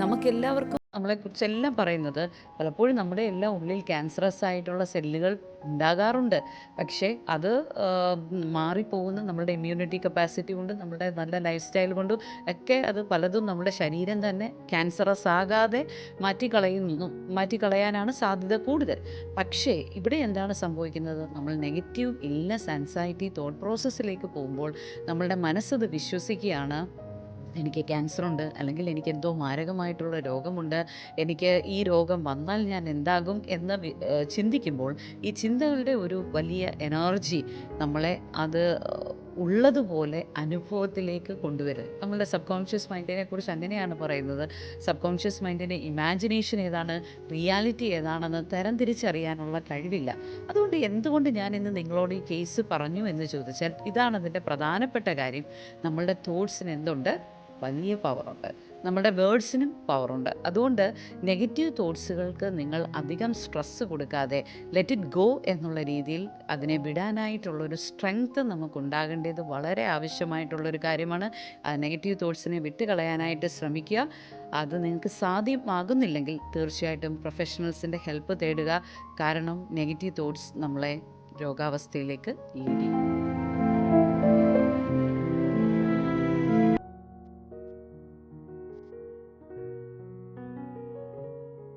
നമുക്കെല്ലാവർക്കും നമ്മളെക്കുറിച്ചെല്ലാം പറയുന്നത് പലപ്പോഴും നമ്മുടെ എല്ലാം ഉള്ളിൽ ക്യാൻസറസ് ആയിട്ടുള്ള സെല്ലുകൾ ഉണ്ടാകാറുണ്ട്. പക്ഷേ അത് മാറിപ്പോകുന്ന നമ്മുടെ ഇമ്മ്യൂണിറ്റി കപ്പാസിറ്റി കൊണ്ടും നമ്മുടെ നല്ല ലൈഫ് സ്റ്റൈൽ കൊണ്ടും ഒക്കെ അത് പലതും നമ്മുടെ ശരീരം തന്നെ ക്യാൻസറസ് ആകാതെ മാറ്റിക്കളയുന്നു മാറ്റിക്കളയാനാണ് സാധ്യത കൂടുതൽ. പക്ഷേ ഇവിടെ എന്താണ് സംഭവിക്കുന്നത്? നമ്മൾ നെഗറ്റീവ് ഇല്ലസ് ആൻസൈറ്റി തോട്ട് പ്രോസസ്സിലേക്ക് പോകുമ്പോൾ നമ്മളുടെ മനസ്സത് വിശ്വസിക്കുകയാണ്. എനിക്ക് ക്യാൻസർ ഉണ്ട് അല്ലെങ്കിൽ എനിക്ക് എന്തോ മാരകമായിട്ടുള്ള രോഗമുണ്ട് എനിക്ക് ഈ രോഗം വന്നാൽ ഞാൻ എന്താകും എന്ന് ചിന്തിക്കുമ്പോൾ ഈ ചിന്തകളുടെ ഒരു വലിയ എനർജി നമ്മളെ അത് ഉള്ളതുപോലെ അനുഭവത്തിലേക്ക് കൊണ്ടുവരുക നമ്മളുടെ സബ് കോൺഷ്യസ് മൈൻഡിനെ കുറിച്ച് അങ്ങനെയാണ് പറയുന്നത്. സബ് കോൺഷ്യസ് മൈൻഡിന്റെ ഇമാജിനേഷൻ ഏതാണ് റിയാലിറ്റി ഏതാണെന്ന് തരം തിരിച്ചറിയാനുള്ള കഴിവില്ല. അതുകൊണ്ട് എന്തുകൊണ്ട് ഞാൻ ഇന്ന് നിങ്ങളോട് ഈ കേസ് പറഞ്ഞു എന്ന് ചോദിച്ചാൽ ഇതാണ് അതിന്റെ പ്രധാനപ്പെട്ട കാര്യം. നമ്മളുടെ തോട്ട്സിന് എന്തുണ്ട്? വലിയ പവറുണ്ട് നമ്മുടെ വേർഡ്സിനും പവറുണ്ട്. അതുകൊണ്ട് നെഗറ്റീവ് തോട്ട്സുകൾക്ക് നിങ്ങൾ അധികം സ്ട്രെസ്സ് കൊടുക്കാതെ ലെറ്റ് ഇറ്റ് ഗോ എന്നുള്ള രീതിയിൽ അതിനെ വിടാനായിട്ടുള്ളൊരു സ്ട്രെങ്ത് നമുക്കുണ്ടാകേണ്ടത് വളരെ ആവശ്യമായിട്ടുള്ളൊരു കാര്യമാണ്. നെഗറ്റീവ് തോട്ട്സിനെ വിട്ടുകളയാനായിട്ട് ശ്രമിക്കുക. അത് നിങ്ങൾക്ക് സാധ്യമാകുന്നില്ലെങ്കിൽ തീർച്ചയായിട്ടും പ്രൊഫഷണൽസിന്റെ ഹെൽപ്പ് തേടുക. കാരണം നെഗറ്റീവ് തോട്ട്സ് നമ്മളെ രോഗാവസ്ഥയിലേക്ക് ലീഡ് ചെയ്യും.